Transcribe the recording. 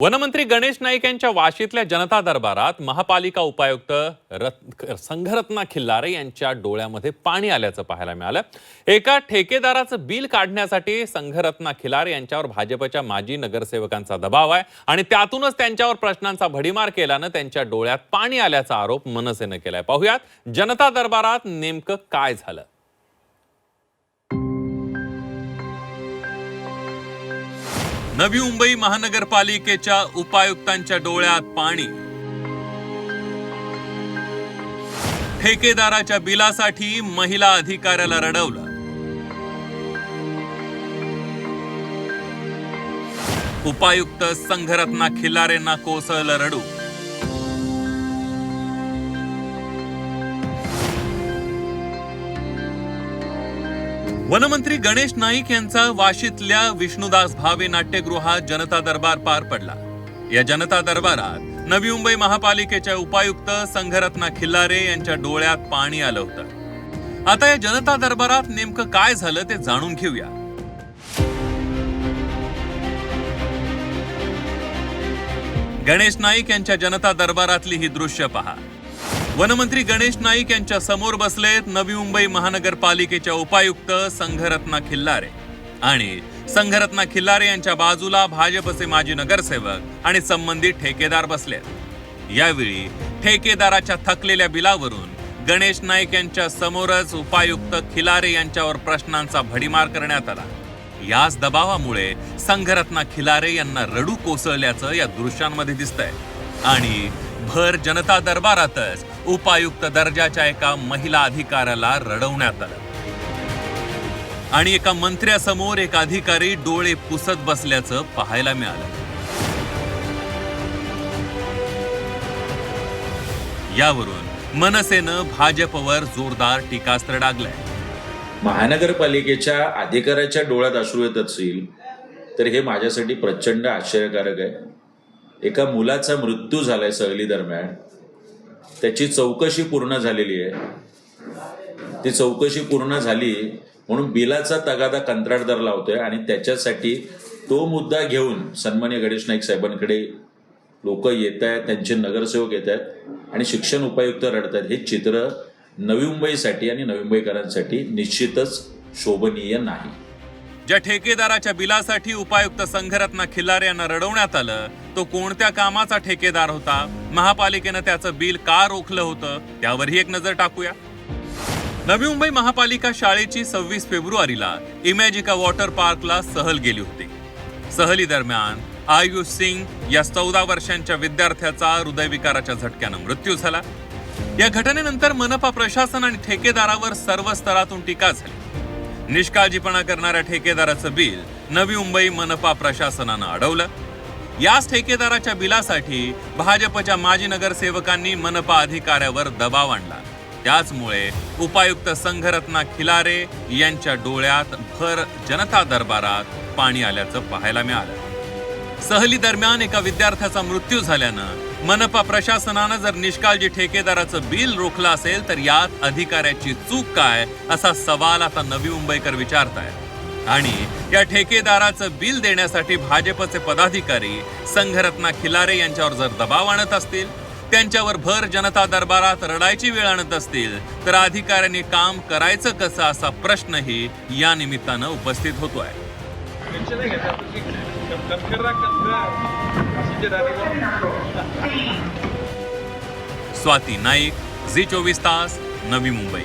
वनमंत्री गणेश नाईक यांच्या वाशीतल्या जनता दरबारात महापालिका उपायुक्त रत संघरत्ना खिल्लारे यांच्या डोळ्यामध्ये पाणी आल्याचं पाहायला मिळालं. एका ठेकेदाराचं बिल काढण्यासाठी संघरत्ना खिलारे यांच्यावर भाजपच्या माजी नगरसेवकांचा दबाव आहे आणि त्यातूनच त्यांच्यावर प्रश्नांचा भडीमार केल्यानं त्यांच्या डोळ्यात पाणी आल्याचा आरोप मनसेनं केलाय. पाहुयात जनता दरबारात नेमकं काय झालं? नवी मुंबई महानगरपालिकेच्या उपायुक्तांच्या डोळ्यात पाणी. ठेकेदाराच्या बिलासाठी महिला अधिकाऱ्याला रडवलं. उपायुक्त संघरत्ना खिल्लारेंना कोसळलं रडू. वनमंत्री गणेश नाईक यांचा वाशीतल्या विष्णुदास भावे नाट्यगृहात जनता दरबार पार पडला. या जनता दरबारात नवी मुंबई महापालिकेच्या उपायुक्त संघरत्ना खिल्लारे यांच्या डोळ्यात पाणी आलं होतं. आता या जनता दरबारात नेमकं काय झालं ते जाणून घेऊया. गणेश नाईक यांच्या जनता दरबारातली ही दृश्य पहा. वनमंत्री गणेश नाईक यांच्या समोर बसलेत नवी मुंबई महानगरपालिकेच्या उपायुक्त संघरत्ना खिल्लारे. आणि संघरत्ना खिल्लारे यांच्या बाजूला भाजपचे माजी नगरसेवक आणि संबंधित ठेकेदार बसलेत. यावेळी ठेकेदाराच्या थकलेल्या बिलावरून गणेश नाईक यांच्या समोरच उपायुक्त खिलारे यांच्यावर प्रश्नांचा भडीमार करण्यात आला. याच दबावामुळे संघरत्ना खिलारे यांना रडू कोसळल्याचं या दृश्यांमध्ये दिसतंय. आणि भर जनता दरबारातच उपायुक्त दर्जाच्या एका महिला अधिकाऱ्याला रडवण्यात आलं. आणि एका मंत्र्यासमोर एक अधिकारी डोळे पुसत बसल्याचं पाहायला मिळालं. यावरून मनसेनं भाजपवर जोरदार टीकास्त्र डागलंय. महानगरपालिकेच्या अधिकाऱ्याच्या डोळ्यात अश्रू येत असतील तर हे माझ्यासाठी प्रचंड आश्चर्यकारक आहे. एका मुलाचा मृत्यू झालाय सहली दरम्यान. त्याची चौकशी पूर्ण झालेली आहे. ती चौकशी पूर्ण झाली म्हणून बिलाचा तगादा कंत्राटदार लावतोय आणि त्याच्यासाठी तो मुद्दा घेऊन सन्मान्य गणेश नाईक साहेबांकडे लोक येत आहेत त्यांचे नगरसेवक येत आहेत आणि शिक्षण उपायुक्त रडत आहेत. हे चित्र नवी मुंबईसाठी आणि नवी मुंबईकरांसाठी निश्चितच शोभनीय नाही. ज्या ठेकेदाराच्या बिलासाठी उपायुक्त संघरत्ना खिल्लार यांना रडवण्यात आलं तो कोणत्या कामाचा ठेकेदार होता? महापालिकेनं त्याचं बिल का रोखलं होतं? त्यावरही एक नजर टाकूया. नवी मुंबई महापालिका शाळेची सव्वीस फेब्रुवारीला इमॅजिका वॉटर पार्कला सहल गेली होती. सहली दरम्यान आयुष सिंग या चौदा वर्षांच्या विद्यार्थ्याचा हृदयविकाराच्या झटक्यानं मृत्यू झाला. या घटनेनंतर मनपा प्रशासन आणि ठेकेदारावर सर्व स्तरातून टीका झाली. निष्काळजीपणा करणाऱ्या ठेकेदाराचं बिल नवी मुंबई मनपा प्रशासनानं अडवलं. याच ठेकेदाराच्या बिलासाठी भाजपच्या माजी नगरसेवकांनी मनपा अधिकाऱ्यावर दबाव आणला. त्याचमुळे उपायुक्त संघरत्ना खिलारे यांच्या डोळ्यात भर जनता दरबारात पाणी आल्याचं पाहायला मिळालं. सहली दरम्यान एका विद्यार्थ्याचा मृत्यू झाल्यानं मनपा प्रशासनानं जर निष्काळजी ठेकेदाराचं बिल रोखलं असेल तर यात अधिकाऱ्याची चूक काय असा सवाल आता नवी मुंबईकर विचारतायत. आणि या ठेकेदाराचं बिल देण्यासाठी भाजपचे पदाधिकारी संघरत्ना खिलारे यांच्यावर जर दबाव आणत असतील त्यांच्यावर भर जनता दरबारात रडायची वेळ आणत असतील तर अधिकाऱ्यांनी काम करायचं कसं असा प्रश्नही या निमित्तानं उपस्थित होतोय. स्वाती नाईक झी चोवीस तास नवी मुंबई.